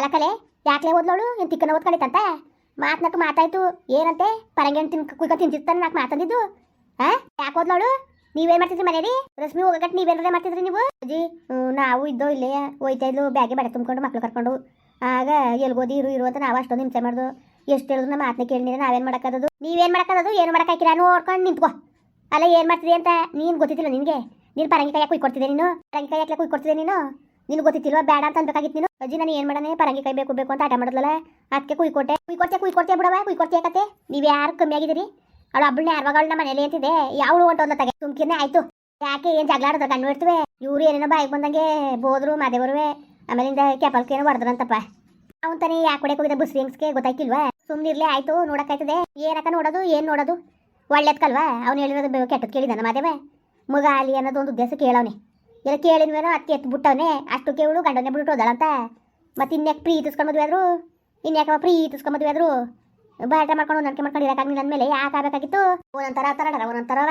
ಅಲಕಲೆ, ಯಾಕ್ಲೆ ಓದ್ಲೋಳು? ಏನು ತಿಕ್ಕನ ಓದ್ಕೊಂಡಿತ್ತಂತ ಮಾತ್ನಟ್ಟು ಮಾತಾಯ್ತು, ಏನಂತೆ? ಪರಂಗಿ ತಿನ್, ಕುಯ್ಕ ತಿಂತಿರ್ತಾನೆ ನಾಕ್ ಮಾತಂದಿದ್ದು. ಹಾ ಯಾಕೆ ಓದ್ಲೋಳು? ನೀವೇನ್ ಮಾಡ್ತಿದ್ರಿ ಮನೇಲಿ? ರಶ್ಮಿ ಹೋಗಕಟ್ಟು ನೀವೇನಾರ ಮಾಡ್ತಿದ್ರಿ ನೀವು? ಅಜ್ಜಿ ನಾವು ಇದ್ದೋ ಇಲ್ಲೇ ಹೋಯ್ತಾ ಇದ್ಲು, ಬ್ಯಾಗೆ ಬಡ ತುಂಬಿಕೊಂಡು ಮಕ್ಳು ಕರ್ಕೊಂಡು. ಆಗ ಎಲ್ಗೋದಿ ಇರು ಇರು ಅಂತ ನಾವು ಅಷ್ಟೊಂದು ಹಿಂಸೆ ಮಾಡ್ದು. ಎಷ್ಟು ಹೇಳಿದ್ರು ನಮ್ಮ ಮಾತನ್ನ ಕೇಳಿದ್ರೆ ನಾವೇನ್ ಮಾಡೋಕ್ಕದು ನೀವೇನ್ ಮಾಡೋಕ್ಕದು ಏನು ಮಾಡಕ್ಕಾಕಿಲ್ಲ ನೋಡ್ಕೊಂಡು ನಿಂತ್ಕೋ. ಅಲ್ಲ, ಏನ್ ಮಾಡ್ತಿದೆ ಅಂತ? ನೀನ್ ಗೊತ್ತಿದ್ದಿಲ್ಲ ನಿನಗೆ. ನೀನು ಪರಂಗಿ ಕುಯ್ ಕುಯ್ಕೊಡ್ತಿದ್ದೆ ನೀನು? ಪರಂಗಿ ಕುಯ್ ಕುಯ್ಕೊಡ್ತಿದ್ದೆ ನೀನು? ನಿನ್ಗೆ ಗೊತ್ತಿತ್ತಿಲ್ವಾ ಬೇಡ ಅಂತ ಅನ್ಬೇಕಾಗಿತ್ತು ನೀನು? ಅಜ್ಜಿ, ನಾನು ಏನ್ ಮಾಡನೆ ಪರಂಗಿ ಕೈ ಬೇಕು ಬೇಕು ಅಂತ ಆಟ ಮಾಡಿದ್ಲಲ್ಲ? ಅದಕ್ಕೆ ಕುಯ್ಕೊಟ್ಟೆ ಕುಯ್ಕೊಡ್ತೆ ಕುಯ್ಕೊಡ್ತೆ ಬಿಡವ ಕುಯ್ಕೊಡ್ತೆ ಕತೆ ನೀವ್ ಯಾರು ಕಮ್ಮಿ ಆಗಿದ್ದೀರಿ? ಅವಳು ಹಬ್ಬಳನ್ನ ನಮ್ಮ ಮನೇಲಿ ಅಂತಿದೆ ಯಾವಳು ಹೊಂಟೋದ್ಲ ತಗೆ. ಸುಮ್ಕಿನೇ ಆಯ್ತು. ಯಾಕೆ ಏನ್ ಜಗಳ ಆಡದ, ಗಂಡು ಇವ್ರು ಏನೇನೋ ಬಾಯಿಗೆ ಬಂದಂಗೆ ಬೋದ್ರು, ಮಾದೇವರುವೆ. ಆಮೇಲಿಂದ ಕೆಪಲ್ಕೇನೋ ಹೊಡೆದ್ರಂತಪ್ಪ. ಅವ್ನ ತಾನೇ ಯಾಕೆ ಹೊಡೆಕ್ ಹೋಗಿದೆ ಬಸ್ ಹೆಂಗ್ಸ್ಗೆ ಗೊತ್ತಾಯ್ತಿಲ್ವಾ? ಸುಮ್ನಿರ್ಲೆ, ಆಯ್ತು ನೋಡಕ್ಕಾಯ್ತದೆ ಏನಕ್ಕ ನೋಡೋದು, ಏನ್ ನೋಡೋದು? ಒಳ್ಳೇದ್ಕಲ್ವಾ? ಅವ್ನು ಹೇಳಿರೋದು ಕೆಟ್ಟದ್ ಕೇಳಿದಾನ ಮಾದೇವೆ. ಮಗ ಅಲ್ಲಿ ಅನ್ನೋದು ಒಂದು ಉದ್ದೇಶ ಕೇಳವನೆ. ಎಲ್ಲ ಕೇಳಿದ್ವೇನೋ ಅದಕ್ಕೆ ಎತ್ತು ಬಿಟ್ಟವನೆ ಅಷ್ಟು ಕೇಳು ಗಂಡನೇ ಬಿಟ್ಟು ಹೋದಳಂತ ಮತ್ತೆ ಇನ್ಯಾಕೆ ಪ್ರೀತಿಸ್ಕೊಂಡು ಮದುವೆ ಆದ್ರು? ಇನ್ಯಾಕವ ಪ್ರೀತಿಸ್ಕೊಂಡು ಮದುವೆ ಆದ್ರು? ಬಾಟ ಮಾಡ್ಕೊಂಡು ನಂಬಿಕೆ ಮಾಡ್ಕೊಂಡು ಇರಕ್ಕಾಗಿಲ್ಲ ಅಂದ್ಮೇಲೆ ಯಾಕೆ ಆಗ್ಬೇಕಾಗಿತ್ತು? ಒಂದೊಂಥರ ಥರ ಒಂದೊಂಥರವ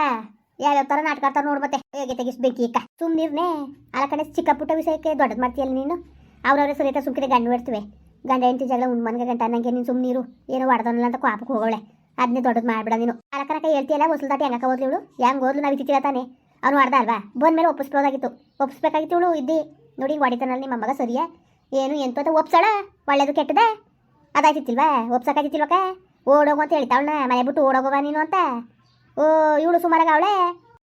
ಯಾವ್ಯಾವ ಥರ ನಾಟಕ ಆಡ್ತಾರ ನೋಡ್ ಮತ್ತೆ. ಹೇಗೆ ತೆಗಿಸ್ಬೇಕು ಈಗ. ಸುಮ್ಮನಿರ್ನೆ ಅಲ್ಲ ಕಡೆ ಚಿಕ್ಕ ಪುಟ್ಟ ವಿಷಯಕ್ಕೆ ದೊಡ್ಡದು ಮಾಡ್ತೀಯಲ್ಲ ನೀನು? ಅವ್ರವ್ರೆ ಸರಿತ ಸುಮ್ಕಿದೆ ಗಂಡು ಇಡ್ತೀವಿ ಗಂಡ ಹೆಂಡತಿ ಜಗಳ ಉಂಡ್ ಮನ್ಗೆ ಗಂಟ ನಂಗೆ ನೀನು ಸುಮ್ಮನೀರು ಏನೋ ಹೊಡೆದವನಲ್ಲ ಅಂತ ಕಾಪಕ್ಕೆ ಹೋಗೋಳೆ. ಅದನ್ನೇ ದೊಡ್ಡದು ಮಾಡ್ಬಿಡ ನೀನು. ಅಲ್ಲ ಕನಕ ಹೇಳ್ತೀಯಲ್ಲ, ಹೊಸಲು ದಾಟಿ ಹೆಂಗಕ್ಕ ಓದ್ಲಿ ಇವಳು? ಹೆಂಗ್ ಓದ್ಲು? ನಾವು ಇತ್ತಿರ ತಾನೆ. ಅವ್ನು ಮಾಡ್ದ ಅಲ್ವಾ? ಬಂದ್ಮೇಲೆ ಒಪ್ಪಿಸ್ಬೋದಾಗಿತ್ತು. ಒಪ್ಪಿಸ್ಬೇಕಾಗಿತ್ತು ಇವಳು, ಇದ್ದಿ. ನೋಡಿ ಹೊಡಿತಾನಲ್ಲಿ ನಿಮ್ಮ ಮಗ ಸರಿಯಾ? ಏನು ಎಂತ ಒಪ್ಸಳ? ಒಳ್ಳೇದು ಕೆಟ್ಟದ? ಅದಾಯ್ತಿತ್ತಿಲ್ವಾ? ಒಪ್ಸಕ್ಕಾಗಿತ್ತಿಲ್ವಕ್ಕ ಓಡೋಗು ಅಂತ ಹೇಳ್ತಾವಳ ಮನೆ ಬಿಟ್ಟು ಓಡೋಗವ ನೀನು ಅಂತ. ಓ, ಇವಳು ಸುಮಾರಾಗ ಅವಳೆ?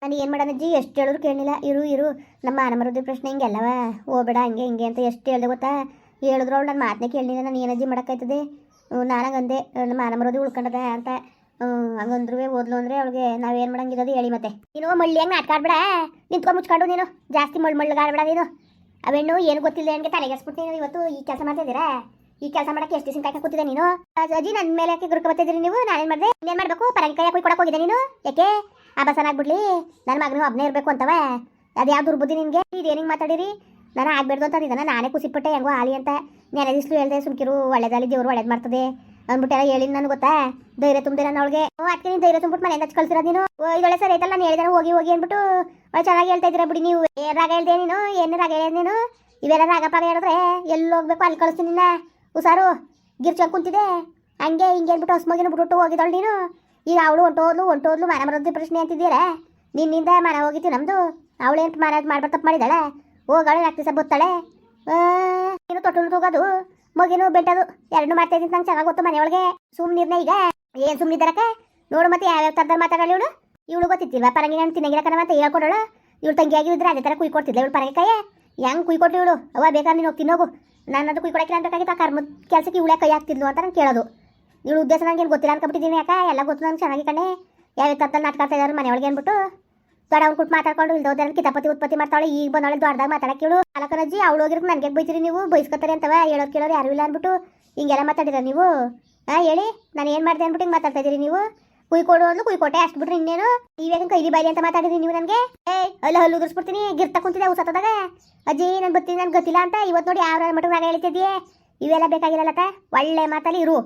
ನಾನು ಏನು ಮಾಡೋಣಜ್ಜಿ ಎಷ್ಟು ಹೇಳಿದ್ರು ಕೇಳಲಿಲ್ಲ ಇರು ಇರು. ನಮ್ಮ ಮಾನಮರದಿ ಪ್ರಶ್ನೆ ಹಿಂಗೆಲ್ಲವ ಹೋಗ್ಬೇಡ ಹಂಗೆ, ಹಿಂಗೆ ಅಂತ ಎಷ್ಟು ಹೇಳ್ದೆ ಗೊತ್ತಾ? ಹೇಳಿದ್ರು ಅವಳು ನನ್ನ ಮಾತನ್ನೇ ಕೇಳಲಿಲ್ಲ ನಾನು ಏನಜ್ಜಿ ಮಾಡೋಕ್ಕಾಯ್ತದೆ? ನಾನಾಗಂದೆ ನಮ್ಮ ಮಾನಮರದಿ ಉಳ್ಕೊಂಡದ ಅಂತ. ಹಂಗಂದ್ರು ಓದ್ಲು ಅಂದ್ರೆ ಅವಳಿಗೆ ನಾವೇನು ಮಾಡಂಗಿರೋದು ಹೇಳಿ ಮತ್ತೆ. ನೀನು ಮಳ್ಳಿ ಹಂಗೆ ನಾಟಕ ಆಡ್ಬೇಡ, ನಿಂತ್ಕೊಂಡು ಮುಚ್ಕೊಂಡು ನೀನು. ಜಾಸ್ತಿ ಮಳ್ ಮಳ್ಳಿ ಆಡ್ಬೇಡ ನೀನು. ಅವೆಣ್ಣು ಏನು ಗೊತ್ತಿಲ್ಲ ನನಗೆ ತಲೆಗೆಸ್ಬಿಟ್ಟು ನೀನು ಇವತ್ತು ಈ ಕೆಲಸ ಮಾಡ್ತಿದ್ದೀರಾ ಈ ಕೆಲಸ ಮಾಡಕ್ಕೆ ಎಷ್ಟು ದಿವಸ ಕಾಯ್ಕ ನೀನು? ಅಜ್ಜಿ ನನ್ನ ಮೇಲೆ ಯಾಕೆ ಗುರುಕ ಬರ್ತಿದ್ದೀರಿ ನೀವು? ನಾನೇನು ಮಾಡಿದೆ? ಇನ್ನೇನು ಮಾಡಬೇಕು? ಪರಂಗಿ ಕೈ ಕೊಡಕ್ಕೆ ಹೋಗಿದೆ ನೀನು? ಯಾಕೆ? ಆ ಬಸನಾಗ್ಬಿಡ್ಲಿ ನನ್ನ ಮಗನೂ ಒಬ್ಬನೇ ಇರಬೇಕು ಅಂತವ. ಅದು ಯಾವ ದುರ್ಬುದ್ಧಿ ನಿನಗೆ? ಏನಿಂಗ್ ಮಾತಾಡಿರಿ? ನಾನು ಆಗ್ಬೇಡ್ದು ಅಂತ ಅಂದಿದ್ದಾನೆ ನಾನೇ ಕುಸಿಪಟ್ಟೆ ಹೆಂಗೋ ಆಲಿ ಅಂತ. ನೆನೆ ದಿಸ್ಲು ಹೇಳ್ದೆ, ಸುಮ್ಕಿರು ಒಳ್ಳೇದಾಲಿ ದೇವ್ರು ಒಳ್ಳೇದ್ ಮಾಡ್ತದೆ. ಅಂದ್ಬಿಟ್ಟೆಲ್ಲ ಹೇಳಿದ್ ನಾನು ಗೊತ್ತಾ? ಧೈರ್ಯ ತುಂಬಿದೆ ನಾನು ಅವಳಿಗೆ. ಅದಕ್ಕೆ ನೀನು ಧೈರ್ಯ ತುಂಬಿಟ್ಟು ಮನೆಯಿಂದ ಹಚ್ಚಿ ಕಳ್ಸಿರೋದು ನೀನು? ಓ, ಇದೊಳ್ಳೆ ಸರಿ ಐತಲ್ಲ ನಾನು ಹೇಳಿದಾನೆ ಹೋಗಿ ಹೋಗಿ ಅಂದ್ಬಿಟ್ಟು ಒಳ್ಳೆ ಚೆನ್ನಾಗಿ ಹೇಳ್ತಾ ಇದ್ದೀರಾ ಬಿಡಿ ನೀವು. ರಾಗ ಹೇಳ್ದೆ ನೀನು? ಏನು ರಾಗ ಹೇಳ್ದೆ ನೀನು? ಇವೆಲ್ಲ ರಾಗ ಪಾಗ ಹೇಳಿದ್ರೆ ಎಲ್ಲಿ ಹೋಗ್ಬೇಕು ಅಲ್ಲಿ ಕಳಿಸ್ತೀನಿ ನಿನ್ನ. ಹುಷಾರು ಗಿರ್ಚಂಗ್ ಕುಂತಿದೆ ಹಂಗೆ ಹಿಂಗೆ ಅಂದ್ಬಿಟ್ಟು ಹೊಸ್ಮಗಿನ ಬಿಟ್ಬಿಟ್ಟು ಹೋಗಿದ್ದಾಳು ನೀನು. ಈಗ ಅವಳು ಹೊಂಟೋದ್ಲು ಹೊಂಟೋದ್ಲು ಮನೆ ಬರೋದು ಪ್ರಶ್ನೆ ಅಂತಿದ್ದೀರಾ? ನಿನ್ನಿಂದ ಮನೆ ಹೋಗಿತ್ತು ನಮ್ಮದು ಅವಳೇನು ಮನೆ ಮಾಡ್ಬಾರ್ದು ತಪ್ಪು ಮಾಡಿದಾಳೆ ಹೋಗಾಳೆ ನಾಲ್ಕು ದಿವಸ ಬತ್ತಾಳೆ? ನೀನು ತೊಟ್ಟಲು ತಗೋದು ಮಗಿನು ಬೆಟ್ಟದು. ಎರಡು ಮಾಡ್ತಾ ಇದ್ದೀನಿ ನಂಗೆ ಚೆನ್ನಾಗಿ ಗೊತ್ತು ಮನೆಯೊಳಗೆ. ಸುಮ್ಮನಿರ್ನ ಈಗ. ಏನು ಸುಮ್ಮನಿದ್ದಾರಕ್ಕೆ ನೋಡು ಮತ್ತೆ ಯಾವ್ಯಾವ ಥರದ ಮಾತಾಡಲಿ ಇವಳು? ಇವಳು ಗೊತ್ತಿತ್ತಿಲ್ವಾ ಪರಂಗಿ ನಾನು ತಿನ್ನಗಿರ ಕಣ ಅಂತ ಹೇಳ್ಕೊಡೋಳು ಇವಳು ತಂಗಿಯಾಗಿ ಇದ್ರೆ ಅದೇ ಥರ ಕುಯ್ಕೊಡ್ತಿದ್ಲ ಇವಳು ಪರಂಗಿ ಕೈ ಹೆಂಗೆ ಕುಯ್ಕೊಟ್ಟು ಇವಳು? ಅವ ಬೇಕಾದ್ರೆ ನೀನು ಹೋಗಿ ತಿನ್ನೋಗು. ನಾನು ಅದು ಕುಯ್ಕೊಡಕ್ಕೆ ಅನ್ಬೇಕಾಗಿತ್ತು ಆ ಕರ್ಮ ಕೆಲಸಕ್ಕೆ ಇವಳೇ ಕೈ ಹಾಕ್ತಿದ್ಲು ಅಂತ ನಾನು ಕೇಳೋದು. ಇವಳು ಉದ್ದೇಶ ನನಗೇನು ಗೊತ್ತಿಲ್ಲ ಅನ್ಕೊಬಿಟ್ಟಿದ್ದೀನಿ ಯಾಕೆ ಎಲ್ಲ ಗೊತ್ತು ನಂಗೆ ಚೆನ್ನಾಗಿ ಕಣೆ. ಯಾವ್ಯಾವ ಥರದಲ್ಲಿ ನಾಟಕ ಆಡ್ತಾ ಇದ್ದಾರೆ ಮನೆಯೊಳಗೆ ಅಂದ್ಬಿಟ್ಟು. ದೊಡ್ಡವ್ನು ಕುಟ್ ಮಾತಾಡ್ಕೊಂಡು ಇಲ್ದೋದ್ರೆ ಕಿತಾಪತಿ ಉತ್ಪತ್ತಿ ಮಾಡ್ತಾಳೆ, ಈಗ ಬಂದವಳೆ ದೊಡ್ಡದಾಗ ಮಾತಾಡಕ್ಕಿಳು ಅಲಕರಜ್ಜಿ ಅವಳು ಹೋಗಿರೋದು ನನಗೆ ಬೈತೀರಿ ನೀವು? ಬೈಸ್ಕೊತಾರೆ ಅಂತವ, ಹೇಳೋದು ಕೇಳೋರು ಯಾರು ಇಲ್ಲ ಅಂದ್ಬಿಟ್ಟು ಹಿಂಗೆಲ್ಲ ಮಾತಾಡಿರ ನೀವು? ಹಾಂ ಹೇಳಿ, ನಾನು ಏನು ಮಾಡಿದೆ ಅಂದ್ಬಿಟ್ಟು ಹಿಂಗೆ ಮಾತಾಡ್ತಾ ಇದ್ದೀರಿ ನೀವು? ಅಂದ್ರೆ ಕುಯ್ ಕೊಟ್ಟೆ ಅಷ್ಟು ಬಿಟ್ರಿ ಇನ್ನೇನು? ನೀವೇನು ಕೈಲಿ ಬಾಯಿ ಅಂತ ಮಾತಾಡಿದ್ರಿ ನೀವು ನನಗೆ? ಏಯ್, ಅಲ್ಲ ಹಲ್ಲು ಉದುರಿಸ್ಬಿಡ್ತೀನಿ, ಗಿರ್ತ ಕುಂತಿದೆ ಉಸತ್ತದಾಗ ಅಜ್ಜಿ, ನಾನು ಬರ್ತೀನಿ ನನ್ಗೆ ಗೊತ್ತಿಲ್ಲ ಅಂತ ಇವತ್ತು ನೋಡಿ ಯಾವ ಮಟ್ಟ ರಾಗ ಹೇಳ್ತಿದ್ಯೆ? ಇವೆಲ್ಲ ಬೇಕಾಗಿರಲ್ಲತ್ತ ಒಳ್ಳೆ ಮಾತಲ್ಲಿ ಇರು.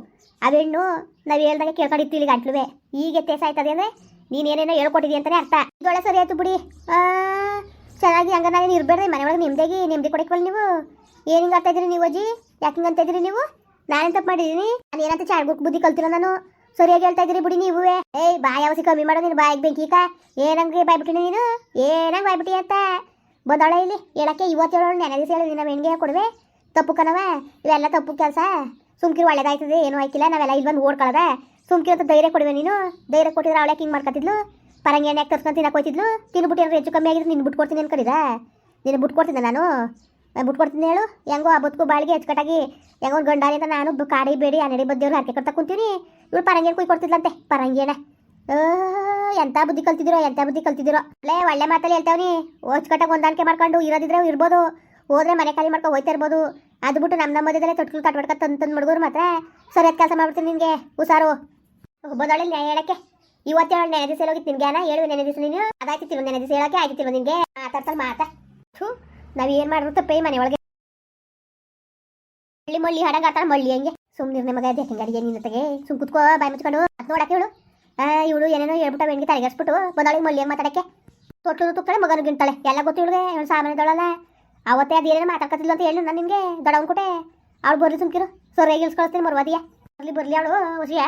ಅವೆಣ್ಣು, ನಾವು ಹೇಳ್ದಾಗ ಕೇಳ್ಕೊಂಡಿತ್ತು ಇಲ್ಲಿ ಗಂಟ್ಲುವೆ. ಈಗ ಎತ್ತೇಸ ಆಯ್ತದೆ ಅಂದ್ರೆ ನೀನೇನೇನೋ ಹೇಳ್ಕೊಟ್ಟಿದಿ ಅಂತಾನೆ ಅರ್ಥ. ಇದೊಳ್ಳೆ ಸರಿ ಆಯ್ತು ಬಿಡಿ. ಚೆನ್ನಾಗಿ ಹಂಗ ನಾನು ಮನೆ ಮನೆಯೊಳಗೆ ನಿಮ್ದಾಗಿ ನಿಮ್ದಿ ಕೊಡಕ್ವಲ್ಲ ನೀವು. ಏನು ಹಿಂಗೆ ಅಂತ ಇದ್ರಿ ನೀವು ಅಜ್ಜಿ? ಯಾಕೆ ಹಿಂಗೆ ಅಂತ ಇದ್ರಿ ನೀವು? ನಾನೇನು ತಪ್ಪು ಮಾಡಿದ್ದೀನಿ? ನಾನು ಏನಂತ ಚಾಡ್ಗುಕ್ ಬುದ್ಧಿ ಕಲ್ತಿರೋ ನಾನು? ಸರಿಯಾಗಿ ಹೇಳ್ತಾ ಇದ್ರಿ ಬಿಡಿ ನೀವು. ಏಯ್, ಬಾಯಿ ಅವಸಿ ಕಮ್ಮಿ ಮಾಡೋ, ನೀನು ಬಾಯಿಗೆ ಬೆಂಕಿ ಕಾ ಏನಂಗೆ ಬಾಯ್ಬಿಟ್ಟಿ ನೀನು? ಏನಂಗೆ ಬಾಯ್ಬಿಟ್ಟಿ ಅಂತ? ಬಂದಾಳೆ ಇಲ್ಲಿ. ಹೇಳಕ್ಕೆ ಇವತ್ತು ನೆನೆ ದಿವಸ ಹೇಳಿ ನಾವು ಹೆಣ್ಗೆ ಕೊಡುವೆ. ತಪ್ಪು ಕನವ ಇವೆಲ್ಲ ತಪ್ಪು ಕೆಲಸ. ಸುಮ್ಕಿರು ಒಳ್ಳೇದಾಯ್ತದೆ, ಏನೂ ಆಯ್ತಿಲ್ಲ, ನಾವೆಲ್ಲ ಇಲ್ಲಿ ಬಂದು ಓಡ್ಕೊಳ್ಳೋದ ಸುಮ್ಕಿರು ಅಂತ ಧೈರ್ಯ ಕೊಡುವೆ ನೀನು? ಧೈರ್ಯ ಕೊಟ್ಟಿದ್ರೆ ಅವಳೆ ಹಿಂಗೆ ಮಾಡ್ಕೊತಿದ್ಲು ಪರಂಗಿ ಎಣ್ಣೆ ತರ್ಸ್ಕೊಂಡು ತಿನ್ನಕ್ಕೆ ಹೋಯ್ತಿದ್ಲು? ತಿನ್ಬಿಟ್ಟು ಏನಾದ್ರು ಹೆಚ್ಚು ಕಮ್ಮಿ ಆಗಿದ್ರೆ ನಿನ್ನ ಬಿಟ್ಕೊಡ್ತೀನಿ ಅನ್ಕೊಂಡಿದ ನೀನು ಬಿಟ್ಕೊಡ್ತೀನಿ ನಾನು? ಬಿಟ್ಕೊಡ್ತೀನಿ ಹೇಳು. ಹೆಂಗೋ ಆ ಬದುಕು ಬಾಳಿಗೆ ಹೆಚ್ಚುಕಟ್ಟಾಗಿ ಹೆಂಗೋ ಒಂದು ಗಂಡಾರಿ ಅಂತ ನಾನು ಕಾಡಿ ಬೇಡಿ ಅನಡಿ ಬದ್ದೇವ್ರು ಹರಕೆ ಕಟ್ತಾ ಕುಂತೀನಿ ಇವಳು ಪರಂಗಿ ಕುಯ್ ಕೊಡ್ತಿದ್ಲಂತೆ ಪರಂಗಿ ಎಣ್ಣೆ ಎಂಥ ಬುದ್ಧಿ ಕಲ್ತಿದಿರೋ ಎಂಥ ಬುದ್ಧಿ ಕಲ್ತಿದಿರೋ ಲೇ, ಒಳ್ಳೆ ಮಾತಲ್ಲಿ ಹೇಳ್ತಾವ್ನಿ ಹೊಚ್ಕಟ್ಟಾಗ ಹೊಂದಾಣಿಕೆ ಮಾಡ್ಕೊಂಡು ಇರೋದಿದ್ರೆ ಇರ್ಬೋದು. ಹೋದ್ರೆ ಮನೆ ಖಾಲಿ ಮಾಡ್ಕೊಂಡು ಹೋಯ್ತಾ ಇರ್ಬೋದು. ಅದು ಬಿಟ್ಟು ನಮ್ಮ ಮಧ್ಯದಲ್ಲೇ ತೊಟ್ಲು ತಟ್ಬಿಡ್ಕ ತಂದು ತಂದು ಮಾತ್ರ. ಸರಿಯಾದ ಕೆಲಸ ಮಾಡ್ಬಿಡ್ತೀನಿ ನಿನಗೆ. ಹುಷಾರು. ಬಂದವಳೆ ನ್ಯಾಯ ಹೇಳಕ್ಕೆ? ಇವತ್ತೇ ಹೇಳಿ ನೆನೆ ದಿವಸ ಹೋಗಿತ್ತು ನಿನ್ಗೆ ಹೇಳುವೆ ನೆನೆ ದಿವಸ ನೀನು. ಅದಾಯ್ತಿಲ್ವ ನೆನೆ ದಿವಸ ಹೇಳಕ್ಕೆ ಆಯ್ತಿಲ್ವ ನಿನ್ಗೆ. ಮಾತಾಡ್ತಾರೆ ಮಾತಾ. ಥೂ, ನಾವು ಏನು ಮಾಡಿದ್ರು ತಪ್ಪೇ ಮನೆ ಒಳಗೆ. ಮಳ್ಳಿ ಮಳ್ಳಿ ಹಾಡಂಗಾಡ್ತಾಳೆ ಮಳ್ಳಿ ಹಂಗೆ? ಸುಮ್ಮನೆ ಮಗ, ಅದೇ ಹೆಂಗೆ ನಿನ್ನ ತಗೆ ಸುಮ್ ಕುತ್ಕೋ, ಬಾಯಿ ಮುಚ್ಕೊಂಡು. ಅದು ನೋಡಕ್ಕೆ ಇವಳು? ಇವಳು ಏನೇನೋ ಹೇಳ್ಬಿಟ್ಟು ಬೆಣ್ಗೆ ತಲೆಗೆಸ್ಬಿಟ್ಟು ಬಂದವಳಿಗೆ ಮಳ್ಳಿ ಮಾತಾಡಕ್ಕೆ? ತೊಟ್ಟು ತುಕ್ಕಳೆ ಮಗನ ಗಿಂತಾಳೆ. ಎಲ್ಲ ಗೊತ್ತು ಇವಳಿಗೆ, ಇವಳು ಸಾಮಾನ್ಯದೊಳಲ್ಲ ಅವತ್ತೇ ಅದು ಏನೇನೋ ಮಾತಾಡ್ಕೊತಿಲ್ಲ ಅಂತ ಹೇಳು ನಾನು ನಿಮಗೆ ದೊಡ್ಡವನ್ ಕೊಟ್ಟೆ. ಅವಳು ಬರ್ಲಿ ಸುಮ್ಕಿರು. ಸರಿಯಾಗಿ ಇಳಿಸ್ಕೊಳ್ತೀನಿ ಮರ್ವಾದಿಯ. ಬರ್ಲಿ ಬರ್ಲಿ ಅವಳು ಹೊಸಿಯ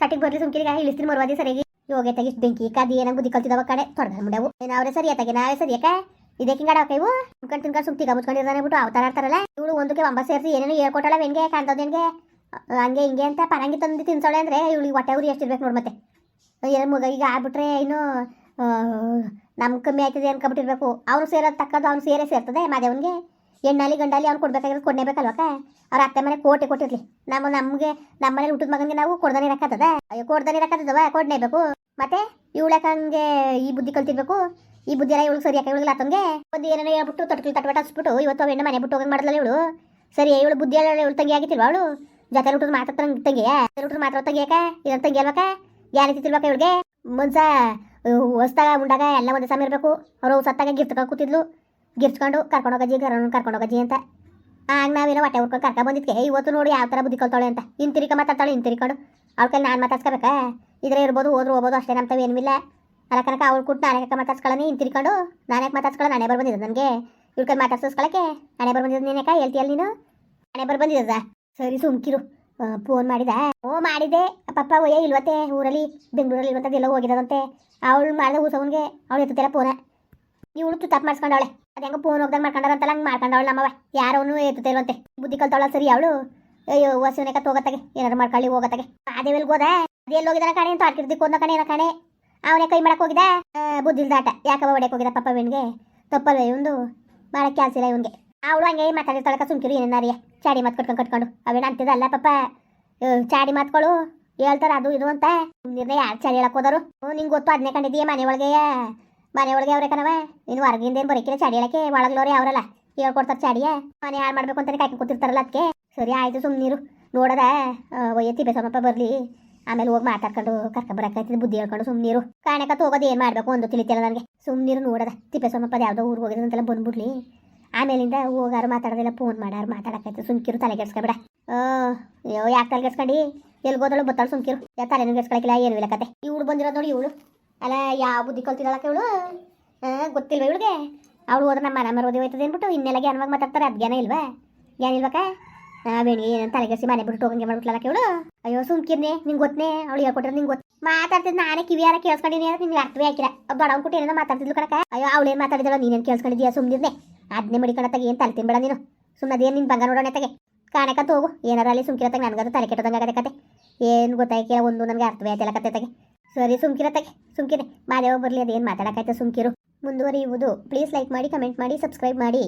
ಸಟಿಗೆ ಬರ್ಲಿ ಸುಮ್ಕಿರಿಗೆ ಇಳಿಸ್ತೀನಿ ಮರ್ವಾದಿ ಸರಿಯಾಗಿ ಯೋಗ ತೆಗಿಸ್ ಬೆಂಕಿ ಕಾದಿ ಏನಾಗ ಬುದ್ಧಿ ಕಡೆ. ತೊಡ್ಗ ಮುಂಡೆವು. ಏನಾವ್ರೆ ಸರಿ ಆತಾಗೆ ನಾವೇ ಸರಿ ಯಾಕೆ ಇದಕ್ಕೆ ಹಿಂಗಾಡಕ ಇವು? ತಿನ್ಕೊಂಡು ತಿನ್ಕೊಂಡು ಸುಮ್ ತಿಗ ಬಿಟ್ಟು ಅವತಾರ ಆಡ್ತಾರಲ್ಲ. ಇವಳು ಒಂದಕ್ಕೆ ಒಂಬ ಸೇರಿಸಿ ಏನೇನು ಹೇಳ್ಕೊಟ್ಟಲ್ಲ ಹೆಂಗೆ ಕಾಣ್ತದ ಹೆಂಗೆ? ಹಂಗೆ ಹಿಂಗೆ ಅಂತ ಪರಂಗಿ ತಂದು ತಿನ್ಸೋಳೆ ಅಂದ್ರೆ ಇವಳಿಗೆ ಹೊಟ್ಟೆ ಉರಿ ಎಷ್ಟಿರ್ಬೇಕು ನೋಡಿ ಮತ್ತೆ. ಏನು ಮಗ ಈಗ ಆಗ್ಬಿಟ್ರೆ ಇನ್ನು ನಮ್ ಕಮ್ಮಿ ಆಯ್ತದೆ ಅನ್ಕೊಬಿಟ್ಟಿರ್ಬೇಕು. ಅವ್ನು ಸೇರೋದು ತಕ್ಕದು ಅವ್ನು ಸೇರೇ ಸೇರ್ತದೆ ಮಾದೇವನ್ಗೆ. ಎಣ್ಣಾಲಿ ಗಂಡಾಲಿ ಅವ್ನು ಕೊಡ್ಬೇಕಾಗಿರೋದು ಕೊಡ್ನೇಬೇಕಲ್ವಕ್ಕ ಅವ್ರ ಅತ್ತೆ ಮನೆ ಕೋಟೆ ಕೊಟ್ಟಿರ್ಲಿ. ನಮ್ಮ ನಮಗೆ ನಮ್ಮ ಮನೇಲಿ ಊಟದ ಮಗನಿಗೆ ನಾವು ಕೊಡ್ದಾನೆ ಇರಕ್ಕತ್ತದ ಅಯ್ಯೋ ಕೊಡ್ದಾನೆ ಇರಕ್ಕತ್ತದವ ಕೊಡ್ನೇಬೇಕು ಮತ್ತೆ ಇವಳಕ್ಕೆ ಹಂಗೆ ಈ ಬುದ್ಧಿ ಕಲ್ತಿರ್ಬೇಕು? ಈ ಬುದ್ಧಿ ಎಲ್ಲ ಇವಳು ಸರಿ ಯಾಕೆ ಇವಳಿಗೆ ಆತಂಗೆ ಒಂದು ಏನೇನೋ ಹೇಳ್ಬಿಟ್ಟು ತಟ್ಕಲ್ ತಟ್ಬಟ ಹಸ್ಬಿಟ್ಟು ಇವತ್ತು ಅವ ಹೆಣ್ಣು ಮನೆ ಬಿಟ್ಟು ಹೋಗಿ ಮಾಡಲ್ಲ ಇವಳು? ಸರಿ, ಇವಳು ಬುದ್ಧಿ ಎಲ್ಲ ಇವಳು ತಂಗಿ ಆಗಿತ್ತಿಲ್ವ ಅವಳು? ಜೊತೆ ಊಟದ ಮಾತ್ರ ತಂಗಿಯ? ಊಟದ ಮಾತ್ರ ತಂಗಿಯಾಕ ಇದನ್ನ ತಂಗಿ ಅಲ್ವಕ್ಕ ಯಾರು ತಿಳ್ಬೇಕ ಇವಳಿಗೆ? ಮನ್ಸ ಹೊಸ್ದಾಗ ಉಂಡಾಗ ಎಲ್ಲ ಒಂದೇ ಸಮಯ ಇರಬೇಕು. ಅವರು ಸತ್ತಾಗ ಗಿಫ್ಟ್ ಕೂತಿದ್ಲು. ಗಿರ್ಚ್ಕೊಂಡು ಕರ್ಕೊಂಡು ಹೋಗಜ್ಜಿ ಕರ್ಕೊಂಡು ಕರ್ಕೊಂಡು ಹೋಗಜ್ಜಿ ಅಂತ. ಆಗ ನಾವೇನೋ ಹೊಟ್ಟೆ ಕರ್ಕೊಂಡು ಕರ್ಕ ಬಂದಿದ್ಕೆ ಇವತ್ತು ನೋಡಿ ಯಾವ ಥರ ಬುದ್ಧಿ ಕಲ್ತಾಳೆ ಅಂತ. ಹಿಂತಿರಿಕ ಮಾತಾಡ್ತಾಳೆ ಹಿಂತಿರಿಕೊಂಡು ಅವ್ಳ ಕೈ ನಾನು ಮಾತಾಡ್ಸ್ಕೋಬೇಕಾ? ಇದ್ರೆ ಇರ್ಬೋದು, ಹೋದ್ರು ಹೋಗ್ಬೋದು, ಅಷ್ಟೇ ನಮ್ಮ ಏನಿಲ್ಲ ಅಲ್ಲ ಕನಕ, ಅವ್ಳು ಕೊಟ್ಟು ನಾನೇ ಯಾಕೆ ಮಾತಾಡ್ಸ್ಕೊಳ್ಳಿ ಹಿಂತಿರ್ಕೊಂಡು ನಾನು ಯಾಕೆ ಮಾತಾಡ್ಸ್ಕೊಳ್ಳೋ ನಾನೇ ಬರ್ ಬಂದಿದ್ದೆ ನನಗೆ. ಇವ್ಳ ಕೈ ಮಾತಾಡ್ಸ್ಕೊಳಕ್ಕೆ? ನಾನೇ ಬರ್ಬಂದಿದ್ದು ನೀನು ಯಾಕೆ? ಹೇಳ್ತೀಯಲ್ಲ ನೀನು? ನಾನೇ ಬರ್ ಬಂದಿದ್ದದ ಸರಿ ಸುಮ್ಕಿರು ಫೋನ್ ಮಾಡಿದ. ಓ, ಮಾಡಿದೆ. ಪಪ್ಪ ಒಯ್ಯ ಇಲ್ವತ್ತೆ ಊರಲ್ಲಿ, ಬೆಂಗಳೂರಲ್ಲಿ ಇಲ್ವಂತದ್ದು ಎಲ್ಲ ಹೋಗಿರೋದಂತೆ ಅವಳು ಮಾಡಿದ ಹೂಸವನ್ಗೆ ಅವಳು ಎತ್ತಿರ ಫೋನ. ಇವಳು ತುತ್ತಾಪ್ ಮಾಡಿಸ್ಕೊಂಡವಳೆ. ಅದು ಫೋನ್ ಹೋಗ್ದಾಗ ಮಾಡ್ಕೊಂಡಾರಂತಲ್ಲ, ಹಂಗೆ ಮಾಡ್ಕೊಂಡವಳು ನಮ್ಮವ ಯಾರವನು ಎತ್ತುತ್ತಾ ಇಲ್ವಂತೆ ಬುದ್ಧಿ ಕಲ್ತವಳ ಸರಿ ಅವಳು? ಅಯ್ಯೋ ಹಸಿವನೇಕ ತೋಗತ್ತಾಗೆ ಏನಾರು ಮಾಡ್ಕೊಳ್ಳಿ, ಹೋಗತ್ತಾಗೆ. ಅದೇವೆಲ್ಗೆ ಹೋದ? ಎಲ್ಲಿ ಹೋಗಿದಾನ ಕಣೆ ಅಂತ ಆಡ್ಕಿರ್ದಿ ಕೊಂದ ಕಣೆ ಕಣೆ? ಅವನೇ ಕೈ ಮಾಡಕ್ಕೆ ಹೋಗಿದ ಬುದ್ಧಿ ದಾಟ ಯಾಕವ ಹೊಡೆಯಕ್ಕೆ ಹೋಗಿದ ಪಪ್ಪ ಬೆಣ್ಣಿಗೆ ತಪ್ಪಲ್ವೇ ಇವಂದು? ಮಾಡಕ್ಕೆ ಕೆಲಸ ಇಲ್ಲ ಇವನ್ಗೆ ಅವಳು ಹಂಗೆ ಮಾತಾಡಿರ್ತಾಳಕ ಸುಮ್ಕಿರು ಏನೇನಾರಿಯ ಚಾಡಿ ಮಾತು ಕಟ್ಕೊಂಡು ಕಟ್ಕೊಂಡು. ಅವೇನು ಅಂತಿದ್ದಲ್ಲ ಪಪ್ಪ ಚಾಡಿ ಮಾತ್ಕೊಳು. ಹೇಳ್ತಾರ ಅದು ಇದು ಅಂತ. ನಿರ್ಣಯ ಯಾರು ಚಾಡಿ ಹೇಳಕ್ ಹೋದರು? ನಿಂಗೆ ಗೊತ್ತು ಅದನ್ನೇ ಕಂಡಿದ್ದೀಯ ಮನೆ ಒಳಗೆ ಮನೆ ಒಳಗೆ ಅವ್ರೆ ಕಣವ ಇನ್ನು ಹೊರಗಿಂದ ಏನು ಚಾಡಿ ಹೇಳಕ್ಕೆ ಒಳಗ್ಲವ್ರೆ ಅವರಲ್ಲ. ಹೇಳ್ಕೊಡ್ತಾರೆ ಚಾಡಿಯ ಮನೆ ಹಾಳು ಮಾಡ್ಬೇಕು ಅಂತಾನೆ ಕಾಯ್ಕೊಂಡು ಕೂತಿರ್ತಾರಲ್ಲ ಅದಕ್ಕೆ ಸರಿ ಆಯ್ತು ಸುಮ್ಮನೀರು ನೋಡದ ಒಯ್ಯತ್ತಿ ಬೇಸಮ್ಮಪ್ಪ ಬರಲಿ. ಆಮೇಲೆ ಹೋಗಿ ಮಾತಾಡ್ಕೊಂಡು ಕರ್ಕೊಂಬರಕಾಯ್ತದೆ ಬುದ್ಧಿ ಹೇಳ್ಕೊಂಡು ಸುಮ್ಮನೀರು ಕಾಣಕತ್ತು ಹೋಗೋದು ಏನು ಮಾಡಬೇಕು ಒಂದು ತಿಳಿತಿಲ್ಲ ನನಗೆ. ಸುಮ್ಮನೀರು ನೋಡದ. ತಿಪ್ಪೇಸ್ವಾಮಪ್ಪ ಯಾವುದೋ ಊರಿಗೆ ಹೋಗಿದಂತೆಲ್ಲ ಬಂದ್ಬಿಡ್ಲಿ. ಆಮೇಲಿಂದ ಹೋಗಾರು ಮಾತಾಡೋದಿಲ್ಲ ಫೋನ್ ಮಾಡಾರು. ಮಾತಾಡಕ್ಕಾಯ್ತು ಸುಮ್ಕಿರು ತಲೆ ಕೆಡ್ಸ್ಕೊಬೇಡ ಅಯ್ಯೋ ಯಾಕೆ ತಲೆ ಕೆಡ್ಸ್ಕೊಂಡು? ಎಲ್ಲಿ ಹೋದಳು ಬತ್ತಾಳು ಸುಮ್ಕಿರು ಯಾ, ತಲೆನೂ ಕೆಡ್ಸ್ಕೊಳಕ್ಕಿಲ್ಲ ಏನು ಇಲ್ಲ ಕತೆ. ಇವಳು ಬಂದಿರೋದು ನೋಡಿ ಇವಳು. ಅಲ್ಲ, ಯಾವ ಬುದ್ಧಿ ಕಲ್ತಿದ್ದಾಳಕ್ಕೆ ಇವಳು ಗೊತ್ತಿಲ್ವ ಇವಳಿಗೆ? ಅವಳು ಹೋದ್ರೆ ನಮ್ಮ ಮನೆ ಮರೋದಿ ಹೋಯ್ತದೆ ಅಂದ್ಬಿಟ್ಟು ಇನ್ನೆಲ್ಲ ಜ್ಞಾನವಾಗಿ ಮಾತಾಡ್ತಾರೆ. ಅದು ಜ್ಞಾನ ಇಲ್ವಾ? ಜ್ಞಾನ ಇಲ್ವಕ್ಕ ನಾವೇನಿಗೆ ಏನಂತ ತಲೆಗೆಸಿ ಮನೆ ಬಿಟ್ಟು ಹೋಗಂಗೆ ಮಾಡ್ಬಿಟ್ಲಲ್ಲ ಇವಳು ಅಯ್ಯೋ ಸುಮ್ಕಿರ್ನೆ ನಿಂಗೆ ಗೊತ್ತೇ ಅವಳು ಹೇಳ್ಕೊಟ್ರೆ ನಿಂಗೆ ಗೊತ್ತು ಮಾತಾಡ್ತಿದ್ ನಾನೇ ಕಿವಿ ಯಾರ ಕೇಳಿಸ್ಕೊಂಡಿನಿ ಅಂದ್ರೆ ನಿಂಗೆ ಅರ್ಥವೇ ಹಾಕಿಲ್ಲ ದೊಡ್ಡವನ್ ಕೊಟ್ಟು ಏನೋ ಮಾತಾಡ್ತಿದ್ಲು ಕಣಕ ಅಯ್ಯೋ ಅವಳೇನು ಮಾತಾಡಿದಳ ನೀನೇನು ಕೇಳಿಸ್ಕೊಂಡಿದ್ಯಾ ಸುಮ್ಮನಿರ್ನೆ ಅದನ್ನೇ ಮಡಿಕೊಂಡತ್ತಾಗ ಏನು ತಲೆ ತಿನ್ಬೇಡ ನೀನು. ಸುಮ್ಮನೆ ಅದೇನು ನಿನ್ನ ಬಂಗ ನೋಡೋಣ ತಗೆ. ಕಾಣಕಂತ ಹೋಗು ಏನಾರ ಅಲ್ಲಿ ಸುಮ್ಕಿರತ್ತಾಗ ನನಗದು ತಲೆ ಕೆಟ್ಟದಂಗೆ ಆಗದೆ ಕತೆ. ಏನು ಗೊತ್ತಾಯ್ಕಿಲ್ಲ ಒಂದು ನನಗೆ ಅರ್ಥವೇ ಆಯ್ತಿಲ್ಲ ಕತೆ ತಗೆ. ಸರಿ ಸುಮ್ಕಿರತ್ತಾಗೆ ಸುಮ್ಕಿರೆ. ಮಾದೇವ ಬರಲಿ, ಅದೇನು ಮಾತಾಡಕೈತೆ ಸುಮ್ಕಿರು. ಮುಂದುವರಿಯುವುದು. ಪ್ಲೀಸ್ ಲೈಕ್ ಮಾಡಿ ಕಮೆಂಟ್ ಮಾಡಿ ಸಬ್ಸ್ಕ್ರೈಬ್ ಮಾಡಿ.